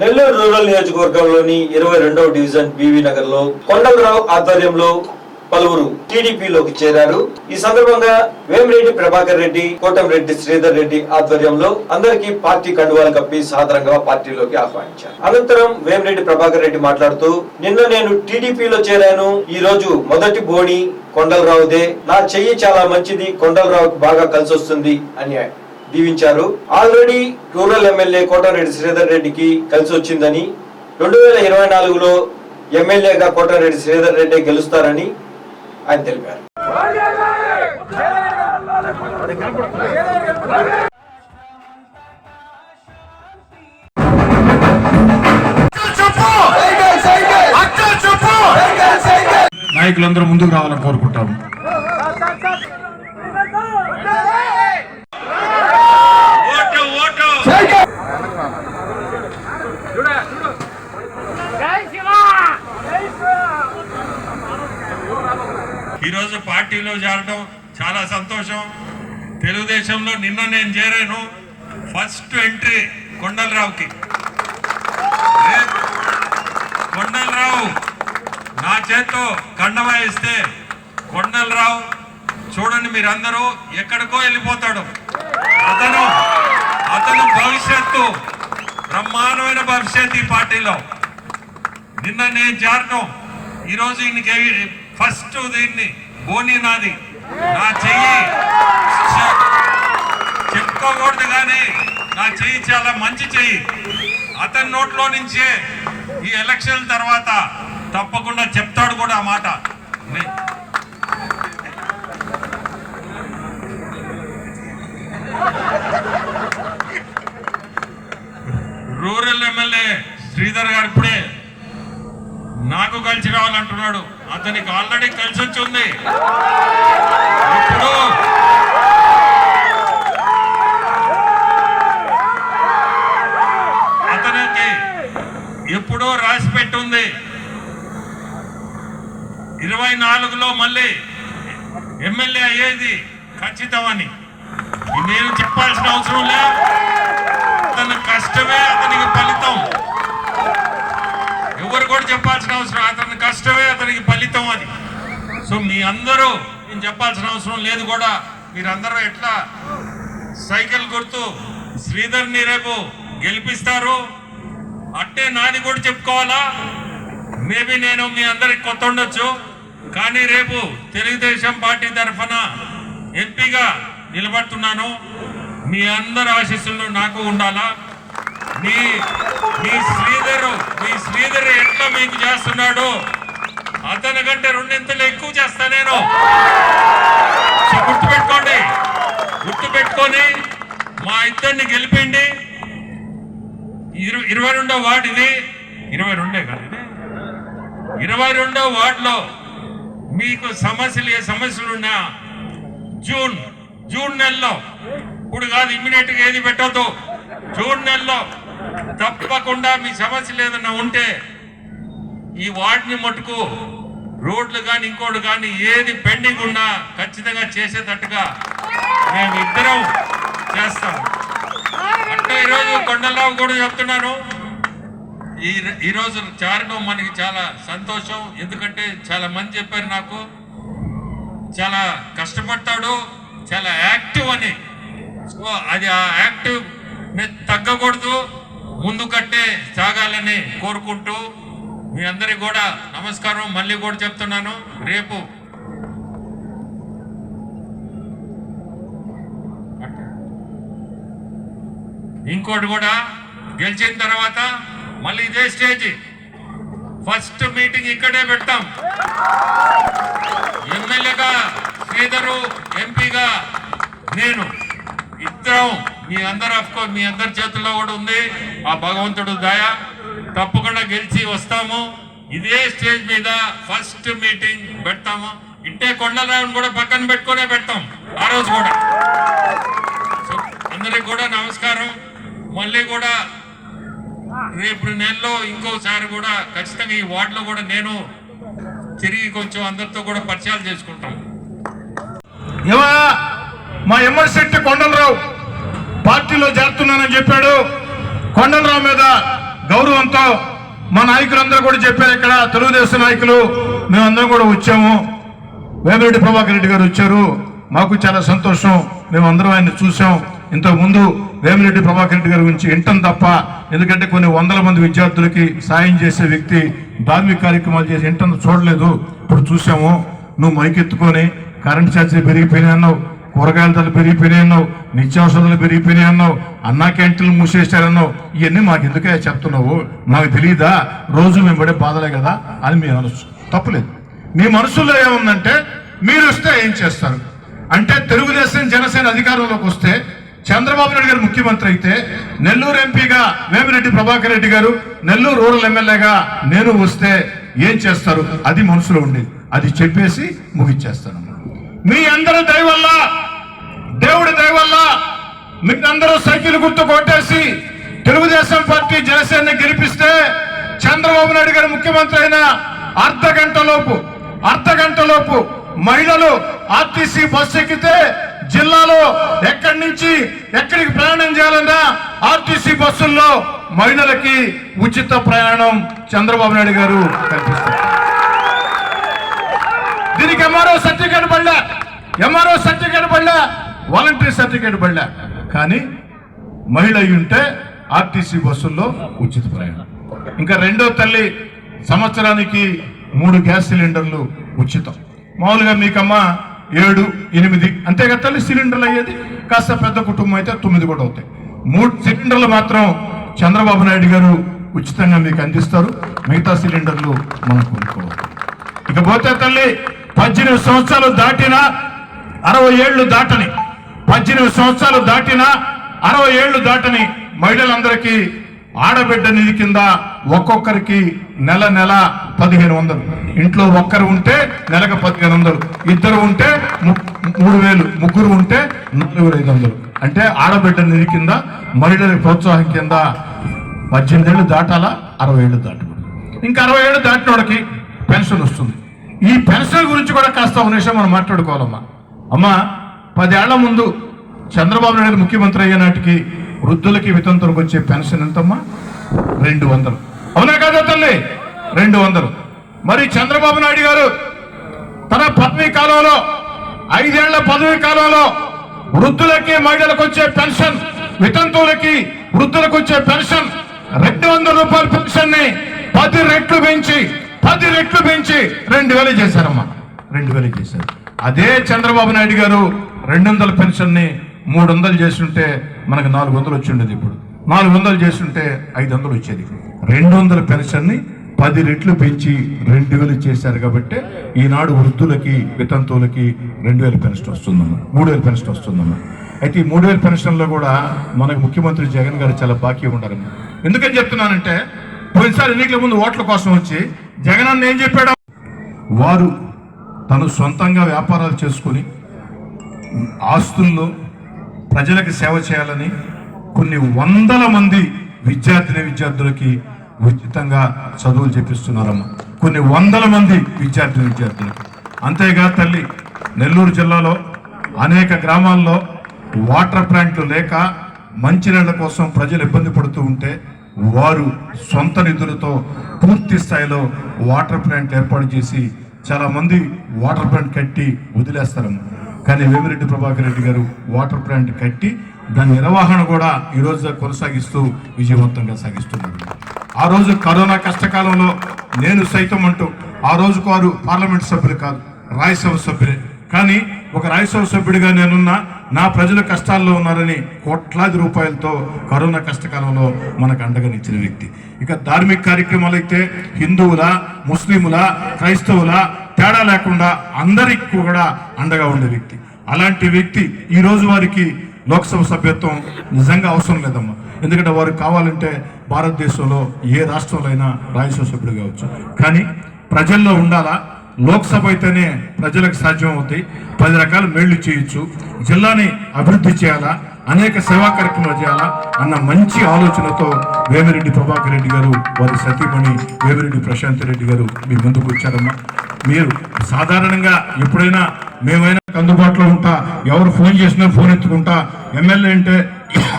Nellore rural నియోజకవర్గంలోని ఇరవై రెండవ డివిజన్ బీవీ నగర్లో కొండలరావు ఆధ్వర్యంలో పలువురు టీడీపీలోకి చేరారు. ఈ సందర్భంగా వేమిరెడ్డి ప్రభాకర్ రెడ్డి కోటంరెడ్డి శ్రీధర్ రెడ్డి ఆధ్వర్యంలో అందరికీ పార్టీ కండువాలు కప్పి సాధారణంగా పార్టీలోకి ఆహ్వానించారు. అనంతరం వేమిరెడ్డి ప్రభాకర్ రెడ్డి మాట్లాడుతూ నిన్న నేను టీడీపీలో చేరాను. ఈ రోజు మొదటి బోణి కొండలరావుదే. నా చెయ్యి చాలా మంచిది. కొండలరావుకి బాగా కలిసి వస్తుంది అని దీవించారు. Already rural MLA Kotareddy Sridhar రెడ్డికి కలిసి వచ్చిందని రెండు వేల ఇరవై నాలుగులో ఎమ్మెల్యేగా కోటారెడ్డి శ్రీధర్ రెడ్డి గెలుస్తారని ఆయన తెలిపారు. నాయకులందరూ ముందుకు రావాలని కోరుకుంటాము. ఈరోజు పార్టీలో చేరడం చాలా సంతోషం. తెలుగుదేశంలో నిన్న నేను చేరాను. First entry కొండలరావుకి. కొండలరావు నా చేత్తో కండవా ఇస్తే కొండలరావు చూడండి మీరందరూ ఎక్కడికో వెళ్ళిపోతాడు. అతను అతను భవిష్యత్తు బ్రహ్మాండమైన భవిష్యత్తు ఈ పార్టీలో. నిన్న నేను చేరటం ఈరోజు ఈయనకి ఫస్ట్ దీన్ని బోని నాది. నా చెయ్యి. చెప్పుకోకూడదు కానీ నా చెయ్యి చాలా మంచి చెయ్యి. అతని నోట్లో నుంచే ఈ ఎలక్షన్ తర్వాత తప్పకుండా చెప్తాడు కూడా ఆ మాట. రూరల్ ఎమ్మెల్యే శ్రీధర్ గారు ఇప్పుడే నాకు కలిసి రావాలంటున్నాడు. అతనికి ఆల్రెడీ కలిసి వచ్చి ఉంది ఇప్పుడు అతనికి ఎప్పుడో రాసి పెట్టుంది. ఇరవై నాలుగులో మళ్ళీ ఎమ్మెల్యే అయ్యేది ఖచ్చితమని. నేను చెప్పాల్సిన అవసరం లే. అతని కష్టమే అతనికి ఫలితం. ఎవరు కూడా చెప్పాల్సిన అవసరం అతను కష్టమే అతనికి ఫలితం అది. సో మీ అందరూ నేను చెప్పాల్సిన అవసరం లేదు కూడా. మీరందరూ ఎట్లా సైకిల్ గుర్తు శ్రీధర్ని రేపు గెలిపిస్తారు? అట్టే నాది కూడా చెప్పుకోవాలా? మేబీ నేను మీ అందరికి కొత్త ఉండొచ్చు. కానీ రేపు తెలుగుదేశం పార్టీ తరఫున ఎంపీగా నిలబడుతున్నాను. మీ అందరి ఆశీస్సులు నాకు ఉండాలా? మీ మీ శ్రీధరు మీ శ్రీధరు ఎట్లా మీకు చేస్తున్నాడు? అతని కంటే రెండింతలు ఎక్కువ చేస్తా నేను. సో గుర్తుపెట్టుకోండి. గుర్తుపెట్టుకొని మా ఇద్దరిని గెలిపిండి. ఇరు- ఇరవై రెండో వార్డు ఇది ఇరవై రెండే కదా ఇది. ఇరవై రెండో వార్డులో మీకు సమస్యలు ఏ సమస్యలు ఉన్నా జూన్ జూన్ నెలలో. ఇప్పుడు కాదు ఇమ్మీడియట్గా ఏది పెట్టద్దు. జూన్ నెలలో తప్పకుండా మీ సమస్యలు ఏదైనా ఉంటే ఈ వార్డుని మటుకు రోడ్లు కానీ ఇంకోటి కానీ ఏది పెండింగ్ ఉన్నా ఖచ్చితంగా చేసేటట్టుగా మేము ఇద్దరం చేస్తాం. అంటే ఈరోజు కొండలరావు కూడా చెప్తున్నాను ఈ ఈరోజు చేరడం మనకి చాలా సంతోషం. ఎందుకంటే చాలా మంది చెప్పారు నాకు చాలా కష్టపడతాడు చాలా యాక్టివ్ అని. సో అది ఆ యాక్టివ్ తగ్గకూడదు ముందు కట్టే సాగాలని కోరుకుంటూ మీ అందరికి కూడా నమస్కారం. మళ్ళీ కూడా చెప్తున్నాను. రేపు ఇంకోటి కూడా గెలిచిన తర్వాత మళ్ళీ ఇదే స్టేజ్. ఫస్ట్ మీటింగ్ ఇక్కడే పెడతాం. ఎమ్మెల్యేగా శ్రీధరు ఎంపీగా నేను ఇద్దరం మీ అందరు అఫ్కోర్స్ మీ అందరి చేతుల్లో కూడా ఉంది. ఆ భగవంతుడు దయ. తప్పకుండా గెలిచి వస్తాము. ఇదే స్టేజ్ మీద ఫస్ట్ మీటింగ్ పెడతాము. ఇంటే కొండలరావుని కూడా పక్కన పెట్టుకునే పెడతాం. ఆ రోజు కూడా. సో అందరికి కూడా నమస్కారం. మళ్ళీ కూడా రేపు నెలలో ఇంకోసారి కూడా ఖచ్చితంగా ఈ వార్డులో కూడా నేను తిరిగి కొంచెం అందరితో కూడా పరిచయాలు చేసుకుంటాం. మా ఎమ్మెల్సీ కొండలరావు. పార్టీలో చేరుతున్నానని చెప్పాడు. కొండలరావు మీద గౌరవంతో మా నాయకులందరూ కూడా చెప్పారు ఇక్కడ తెలుగుదేశం నాయకులు మేమందరం కూడా వచ్చాము. వేమిరెడ్డి ప్రభాకర్ రెడ్డి గారు వచ్చారు. మాకు చాలా సంతోషం. మేము అందరం ఆయన చూసాం ఇంతకుముందు వేమిరెడ్డి ప్రభాకర్ రెడ్డి గారి గురించి వింటాం తప్ప ఎందుకంటే కొన్ని వందల మంది విద్యార్థులకి సాయం చేసే వ్యక్తి ధార్మిక కార్యక్రమాలు చేసి వింటాం చూడలేదు. ఇప్పుడు చూసాము నువ్వు మైకెత్తుకొని కరెంట్ ఛార్జీలు పెరిగిపోయినావు కూరగాయల ధరలు పెరిగిపోయినాయి అన్నావు నిత్యావసరాలు పెరిగిపోయినాయి అన్నావు అన్నా క్యాంటీన్లు మూసేశారన్నావు ఇవన్నీ మాకు ఎందుకే చెప్తున్నావు? మాకు తెలియదా రోజు మేము పడే బాధలే కదా అని మీ మనసు. తప్పులేదు. మీ మనసులో ఏముందంటే మీరు వస్తే ఏం చేస్తారు? అంటే తెలుగుదేశం జనసేన అధికారంలోకి వస్తే చంద్రబాబు నాయుడు గారు ముఖ్యమంత్రి అయితే నెల్లూరు ఎంపీగా వేమిరెడ్డి ప్రభాకర్ రెడ్డి గారు నెల్లూరు రూరల్ ఎమ్మెల్యేగా నేను వస్తే ఏం చేస్తారు? అది మనసులో ఉండేది. అది చెప్పేసి ముగించేస్తాను. మీ అందరి దయ వల్ల దేవుడి దయవల్ల మీరందరూ సైకిల్ గుర్తు కొట్టేసి తెలుగుదేశం పార్టీ జనసేన గెలిపిస్తే చంద్రబాబు నాయుడు గారు ముఖ్యమంత్రి అయిన అర్ధ గంట లోపు అర్ధ గంట లోపు మహిళలు ఆర్టీసీ బస్సు ఎక్కితే జిల్లాలో ఎక్కడి నుంచి ఎక్కడికి ప్రయాణం చేయాలన్నా ఆర్టీసీ బస్సుల్లో మహిళలకి ఉచిత ప్రయాణం చంద్రబాబు నాయుడు గారు కల్పిస్తారు. దీనికి ఎంఆర్ఓ సర్టిఫికేట్ పడ్డా ఎంఆర్ఓ సర్టిఫికేట్ పడ్డా వాలంటరీ సర్టిఫికేట్ పడలే. కానీ మహిళ అయి ఉంటే ఆర్టీసీ బస్సుల్లో ఉచిత ప్రయాణం. ఇంకా రెండో తల్లి సంవత్సరానికి మూడు గ్యాస్ సిలిండర్లు ఉచితం. మామూలుగా మీకమ్మ ఏడు ఎనిమిది అంతేగా తల్లి సిలిండర్లు అయ్యేది? కాస్త పెద్ద కుటుంబం అయితే తొమ్మిది కూడా అవుతాయి. మూడు సిలిండర్లు మాత్రం చంద్రబాబు నాయుడు గారు ఉచితంగా మీకు అందిస్తారు. మిగతా సిలిండర్లు మనం కొనుక్కోవాలి. ఇకపోతే తల్లి పద్దెనిమిది సంవత్సరాలు దాటినా అరవై ఏళ్ళు దాటని పద్దెనిమిది సంవత్సరాలు దాటినా అరవై ఏళ్ళు దాటని మహిళలందరికీ ఆడబిడ్డ నిధి కింద ఒక్కొక్కరికి నెల నెల పదిహేను వందలు. ఇంట్లో ఒక్కరు ఉంటే నెలకు పదిహేను వందలు. ఇద్దరు ఉంటే ము- మూడు వేలు. ముగ్గురు ఉంటే నాలుగు వేల ఐదు వందలు. అంటే ఆడబిడ్డ నిధి కింద మహిళల ప్రోత్సాహం కింద పద్దెనిమిది ఏళ్ళు దాటాలా? అరవై ఏళ్ళు దాటకూడదు. ఇంకా అరవై ఏళ్ళు దాటినోడికి పెన్షన్ వస్తుంది. ఈ పెన్షన్ గురించి కూడా కాస్త ఒక నిమిషం మనం మాట్లాడుకోవాలమ్మా. అమ్మా పదేళ్ళ ముందు చంద్రబాబు నాయుడు ముఖ్యమంత్రి అయ్యే నాటికి వృద్ధులకి వితంతులకు వచ్చే పెన్షన్ ఎంతమ్మా? రెండు వందలు. అవునా కాదా తల్లి? రెండు వందలు. మరి చంద్రబాబు నాయుడు గారు తన పదవీ కాలంలో ఐదేళ్ళ పదవీ కాలంలో వృద్ధులకి మహిళలకు వచ్చే పెన్షన్ వితంతువులకి వృద్ధులకు వచ్చే పెన్షన్ రెండు వందల రూపాయల పెన్షన్ని పది రెట్లు పెంచి పది రెట్లు పెంచి రెండు వేలు చేశారమ్మా. రెండు వేలు చేశారు. అదే చంద్రబాబు నాయుడు గారు రెండు వందల పెన్షన్ని మూడు వందలు చేస్తుంటే మనకు నాలుగు వందలు వచ్చి ఉండేది ఇప్పుడు. నాలుగు వందలు చేస్తుంటే ఐదు వందలు వచ్చేది రెండు వందల పెన్షన్ని పది రెట్లు పెంచి రెండు వేలు చేశారు కాబట్టి ఈనాడు వృద్ధులకి వితంతువులకి రెండు వేల పెన్షన్ వస్తుందమ్మా. మూడు వేల పెన్షన్ వస్తుందమ్మా. అయితే ఈ మూడు వేల పెన్షన్లో కూడా మనకు ముఖ్యమంత్రి జగన్ గారు చాలా బాకీ ఉండాలమ్మా ఎందుకని చెప్తున్నానంటే పోయినసారి ఎన్నికల ముందు ఓట్ల కోసం వచ్చి జగన్ అన్న ఏం చెప్పాడు? వారు తను సొంతంగా వ్యాపారాలు చేసుకొని ఆస్తుల్లో ప్రజలకు సేవ చేయాలని కొన్ని వందల మంది విద్యార్థిని విద్యార్థులకి ఉచితంగా చదువులు చెప్పిస్తున్నారమ్మ కొన్ని వందల మంది విద్యార్థిని విద్యార్థులకి. అంతేగా తల్లి నెల్లూరు జిల్లాలో అనేక గ్రామాల్లో వాటర్ ప్లాంట్లు లేక మంచినీళ్ళ కోసం ప్రజలు ఇబ్బంది పడుతూ ఉంటే వారు సొంత నిధులతో పూర్తి స్థాయిలో వాటర్ ప్లాంట్ ఏర్పాటు చేసి చాలామంది వాటర్ ప్లాంట్ కట్టి వదిలేస్తారమ్మా. కానీ వేమిరెడ్డి ప్రభాకర్ రెడ్డి గారు వాటర్ ప్లాంట్ కట్టి దాని నిర్వహణ కూడా ఈ కొనసాగిస్తూ విజయవంతంగా సాగిస్తున్నారు. ఆ రోజు కరోనా కష్టకాలంలో నేను సైతం అంటూ ఆ రోజుకు వారు పార్లమెంట్ సభ్యులు కాదు రాజ్యసభ సభ్యులే. కానీ ఒక రాజ్యసభ సభ్యుడిగా నేనున్నా నా ప్రజలు కష్టాల్లో ఉన్నారని కోట్లాది రూపాయలతో కరోనా కష్టకాలంలో మనకు అండగా నిచ్చిన వ్యక్తి. ఇక ధార్మిక కార్యక్రమాలు అయితే హిందువుల ముస్లిముల క్రైస్తవుల తేడా లేకుండా అందరికి కూడా అండగా ఉండే వ్యక్తి. అలాంటి వ్యక్తి ఈ రోజు వారికి లోక్సభ సభ్యత్వం నిజంగా అవసరం లేదమ్మా. ఎందుకంటే వారు కావాలంటే భారతదేశంలో ఏ రాష్ట్రంలో అయినా రాజ్యసభ సభ్యుడు కావచ్చు. కానీ ప్రజల్లో ఉండాలా? లోక్సభ అయితేనే ప్రజలకు సాధ్యం అవుతాయి పది రకాల మేళ్ళు చేయొచ్చు. జిల్లాని అభివృద్ధి చేయాలా? అనేక సేవా కార్యక్రమాలు చేయాలా? అన్న మంచి ఆలోచనతో వేమిరెడ్డి ప్రభాకర్ రెడ్డి గారు వారి సతీమణి వేమిరెడ్డి ప్రశాంత్ రెడ్డి గారు మీ ముందుకు వచ్చారమ్మా. మీరు సాధారణంగా ఎప్పుడైనా మేమైనా అందుబాటులో ఉంటా ఎవరు ఫోన్ చేసినా ఫోన్ ఎత్తుకుంటా ఎమ్మెల్యే అంటే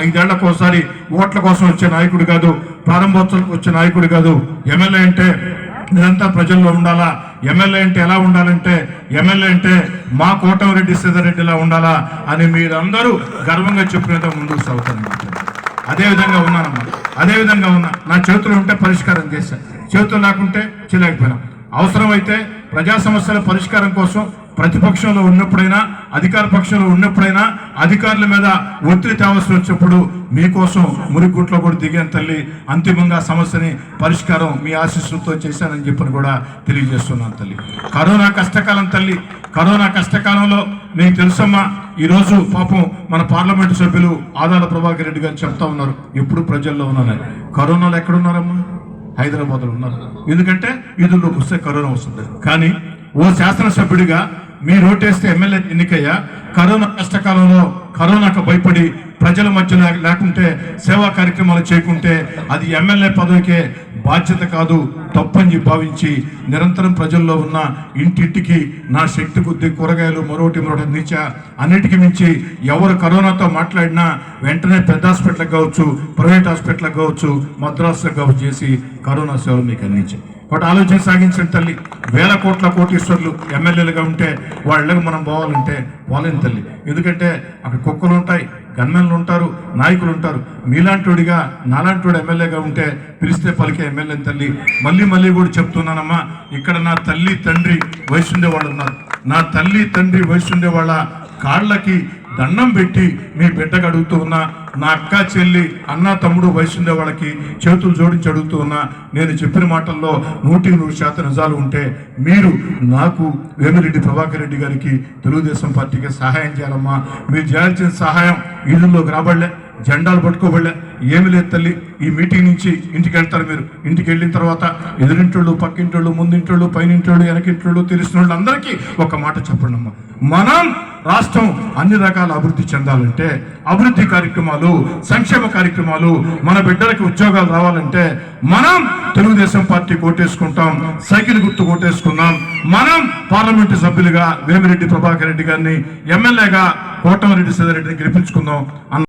ఐదేళ్ళకు ఒకసారి ఓట్ల కోసం వచ్చే నాయకుడు కాదు ప్రారంభోత్సవాలకు వచ్చే నాయకుడు కాదు ఎమ్మెల్యే అంటే నిరంతరం ప్రజల్లో ఉండాలా ఎమ్మెల్యే అంటే ఎలా ఉండాలంటే ఎమ్మెల్యే అంటే మా కోటమిరెడ్డి సీతారెడ్డిలా ఉండాలా అని మీరందరూ గర్వంగా చెప్పినంత ముందుకు సాగుతాను. అదేవిధంగా ఉన్నానమ్మా అదే విధంగా ఉన్నా నా చేతులు ఉంటే పరిష్కారం చేశాను చేతులు లేకుంటే చేయలేకపోయినా. అవసరమైతే ప్రజా సమస్యల పరిష్కారం కోసం ప్రతిపక్షంలో ఉన్నప్పుడైనా అధికార పక్షంలో ఉన్నప్పుడైనా అధికారుల మీద ఒత్తిడి తేవాల్సి వచ్చినప్పుడు మీకోసం మురిగుట్లో కూడా దిగాను తల్లి. అంతిమంగా సమస్యని పరిష్కారం మీ ఆశీస్సులతో చేశానని చెప్పని కూడా తెలియజేస్తున్నాను తల్లి. కరోనా కష్టకాలం తల్లి. కరోనా కష్టకాలంలో మీకు తెలుసమ్మా ఈరోజు పాపం మన పార్లమెంటు సభ్యులు ఆదాల ప్రభాకర్ రెడ్డి గారు చెప్తా ఉన్నారు ఎప్పుడు ప్రజల్లో ఉన్నానని. కరోనాలో ఎక్కడున్నారమ్మా? హైదరాబాద్లో ఉన్నారు. ఎందుకంటే వీధుల్లోకి వస్తే కరోనా వస్తుంది. కానీ ఓ శాసనసభ్యుడిగా మీరు ఓటేస్తే ఎమ్మెల్యే ఎన్నికయ్యా? కరోనా కష్టకాలంలో కరోనాకు భయపడి ప్రజల మధ్య లేకుంటే సేవా కార్యక్రమాలు చేయకుంటే అది ఎమ్మెల్యే పదవికే బాధ్యత కాదు తప్పని భావించి నిరంతరం ప్రజల్లో ఉన్న ఇంటింటికి నా శక్తి కొద్ది కూరగాయలు మరొకటి మరొకటి నీచ అన్నిటికీ మించి ఎవరు కరోనాతో మాట్లాడినా వెంటనే పెద్ద హాస్పిటల్కి కావచ్చు ప్రైవేట్ హాస్పిటల్కి కావచ్చు మద్రాసులకు కావచ్చు చేసి కరోనా సేవలు మీకు అందించాయి ఒకటి ఆలోచన సాగించిన తల్లి వేల కోట్ల కోటీశ్వర్లు ఎమ్మెల్యేలుగా ఉంటే వాళ్ళకి మనం పోవాలంటే పోలేని తల్లి. ఎందుకంటే అక్కడ కుక్కలు ఉంటాయి గన్మెన్లు ఉంటారు నాయకులు ఉంటారు. మీలాంటివాడిగా నాలాంటివాడు ఎమ్మెల్యేగా ఉంటే పిలిస్తే పలికే ఎమ్మెల్యే తల్లి. మళ్ళీ మళ్ళీ కూడా చెప్తున్నానమ్మా ఇక్కడ నా తల్లి తండ్రి వయసుండే వాళ్ళు ఉన్నారు. నా తల్లి తండ్రి వయసుండే వాళ్ళ కాళ్ళకి దండం పెట్టి మీ బిడ్డకు అడుగుతూ ఉన్నా నా అక్క చెల్లి అన్న తమ్ముడు వయసుండే వాళ్ళకి చేతులు జోడించి అడుగుతూ ఉన్నా నేను చెప్పిన మాటల్లో నూటికి నూరు శాతం నిజాలు ఉంటే మీరు నాకు వేమిరెడ్డి ప్రభాకర్ రెడ్డి గారికి తెలుగుదేశం పార్టీకి సహాయం చేయాలమ్మా. మీరు చేయాల్సిన సహాయం ఇళ్ళలోకి రాబడలే జెండాలు పట్టుకోబడలే. ఏమి లేదు తల్లి ఈ మీటింగ్ నుంచి ఇంటికి వెళ్తారు మీరు. ఇంటికి వెళ్ళిన తర్వాత ఎదురింటోళ్ళు పక్కింటోళ్ళు ముందింటోళ్ళు పైనింటోళ్ళు వెనకింటోళ్ళు తెలిసిన వాళ్ళు అందరికీ ఒక మాట చెప్పండి అమ్మా మనం రాష్ట్రం అన్ని రకాల అభివృద్ధి చెందాలంటే అభివృద్ధి కార్యక్రమాలు సంక్షేమ కార్యక్రమాలు మన బిడ్డలకి ఉద్యోగాలు రావాలంటే మనం తెలుగుదేశం పార్టీ కోటేసుకుంటాం సైకిల్ గుర్తు కోటేసుకుందాం. మనం పార్లమెంటు సభ్యులుగా వేమిరెడ్డి ప్రభాకర్ రెడ్డి గారిని ఎమ్మెల్యేగా కోటమరెడ్డి సీతారెడ్డిని గెలిపించుకుందాం అన్న